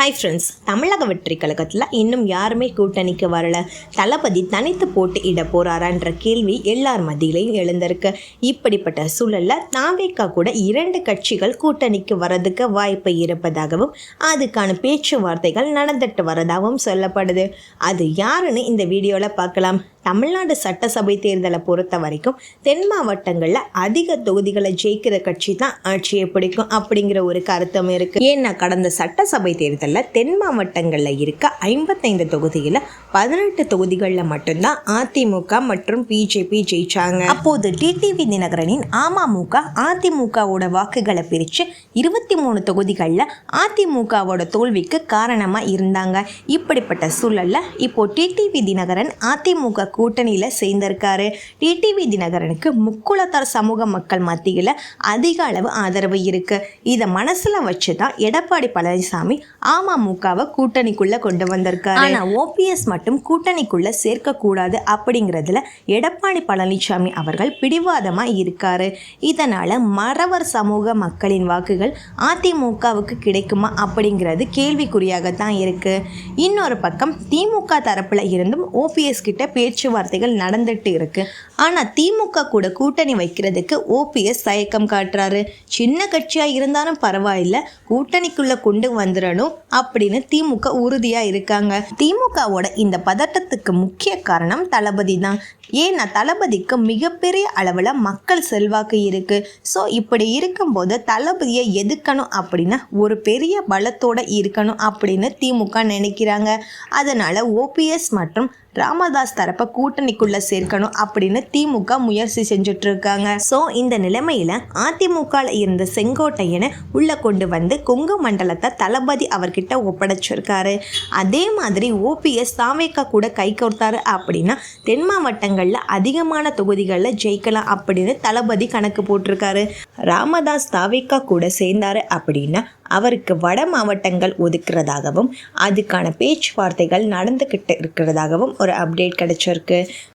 Hi friends தமிழக வெற்றி கழகத்தில் இன்னும் யாருமே கூட்டணிக்கு வரல. தளபதி தனித்து போட்டு இட போறாரான்ற கேள்வி எல்லார் மத்தியிலையும் எழுந்திருக்கு. இப்படிப்பட்ட சூழலில் தாவேக்கா கூட இரண்டு கட்சிகள் கூட்டணிக்கு வரதுக்கு வாய்ப்பு இருப்பதாகவும் அதுக்கான பேச்சுவார்த்தைகள் நடந்துட்டு வரதாகவும் சொல்லப்படுது. அது யாருன்னு இந்த வீடியோவில் பார்க்கலாம். தமிழ்நாடு சட்டசபை தேர்தலை பொறுத்த வரைக்கும் தென் மாவட்டங்களில் அதிக தொகுதிகளை ஜெயிக்கிற கட்சி தான் ஆட்சியை பிடிக்கும் அப்படிங்கிற ஒரு கருத்தம் இருக்கு. ஏன்னா கடந்த சட்டசபை தேர்தலில் தென் மாவட்டங்களில் இருக்க ஐம்பத்தைந்து தொகுதியில் பதினெட்டு தொகுதிகளில் மட்டும்தான் அதிமுக மற்றும் பிஜேபி ஜெயிச்சாங்க. அப்போது டிடிவி தினகரனின் அமமுக அதிமுகவோட வாக்குகளை பிரித்து இருபத்தி மூணு தொகுதிகளில் அதிமுகவோட தோல்விக்கு காரணமாக இருந்தாங்க. இப்படிப்பட்ட சூழலில் இப்போ டிடிவி தினகரன் அதிமுக கூட்டணியில் சேர்ந்திருக்காரு. டிடிவி தினகரனுக்கு முக்குளத்தார் சமூக மக்கள் மத்தியில் அதிக அளவு ஆதரவு இருக்கு. இதை மனசுல வச்சு தான் எடப்பாடி பழனிசாமி அமமுகவை கூட்டணிக்குள்ள கொண்டு வந்திருக்காரு. ஆனா ஓபிஎஸ் மட்டும் கூட்டணிக்குள்ள சேர்க்கக்கூடாது அப்படிங்கிறதுல எடப்பாடி பழனிசாமி அவர்கள் பிடிவாதமா இருக்காரு. இதனால மறவர் சமூக மக்களின் வாக்குகள் அதிமுகவுக்கு கிடைக்குமா அப்படிங்கிறது கேள்விக்குறியாகத்தான் இருக்கு. இன்னொரு பக்கம் திமுக தரப்புல இருந்தும் ஓபிஎஸ் கிட்ட பேச்சுவார்த்தைகள் நடந்துட்டு இருக்கு. ஆனா திமுக கூட கூட்டணி வைக்கிறதுக்கு ஓபிஎஸ் தயக்கம் காட்டுறாரு. சின்ன கட்சியா இருந்தாலும் பரவாயில்ல கூட்டணிக்குள்ள கொண்டு வந்துடணும் அப்படின்னு திமுக உறுதியா இருக்காங்க. திமுகவோட இந்த பதட்டத்துக்கு முக்கிய காரணம் தளபதி தான். ஏன்னா தளபதிக்கு மிகப்பெரிய அளவில் மக்கள் செல்வாக்கு இருக்கு. ஸோ இப்படி இருக்கும்போது தளபதியை எதுக்கணும் அப்படின்னா ஒரு பெரிய பலத்தோட இருக்கணும் அப்படின்னு திமுக நினைக்கிறாங்க. அதனால ஓபிஎஸ் மற்றும் ராமதாஸ் தரப்பை கூட்டணிக்குள்ள சேர்க்கணும் அப்படின்னு திமுக முயற்சி செஞ்சுட்டு இருக்காங்க ஸோ இந்த நிலைமையில அதிமுக இருந்த செங்கோட்டையனை உள்ள கொண்டு வந்து கொங்கு மண்டலத்தை தளபதி அவர்கிட்ட ஒப்படைச்சிருக்காரு. அதே மாதிரி ஓபிஎஸ் தாவேக்கா கூட கை கோர்த்தாரு அப்படின்னா தென் மாவட்டங்களில் அதிகமான தொகுதிகளில் ஜெயிக்கலாம் அப்படின்னு தளபதி கணக்கு போட்டிருக்காரு. ராமதாஸ் தாவேக்கா கூட சேர்ந்தாரு அப்படின்னா அவருக்கு வட மாவட்டங்கள் ஒதுக்குறதாகவும் அதுக்கான பேச்சுவார்த்தைகள் நடந்துக்கிட்டு இருக்கிறதாகவும் ஒரு அப்டேட் கிடச்சிருக்கு.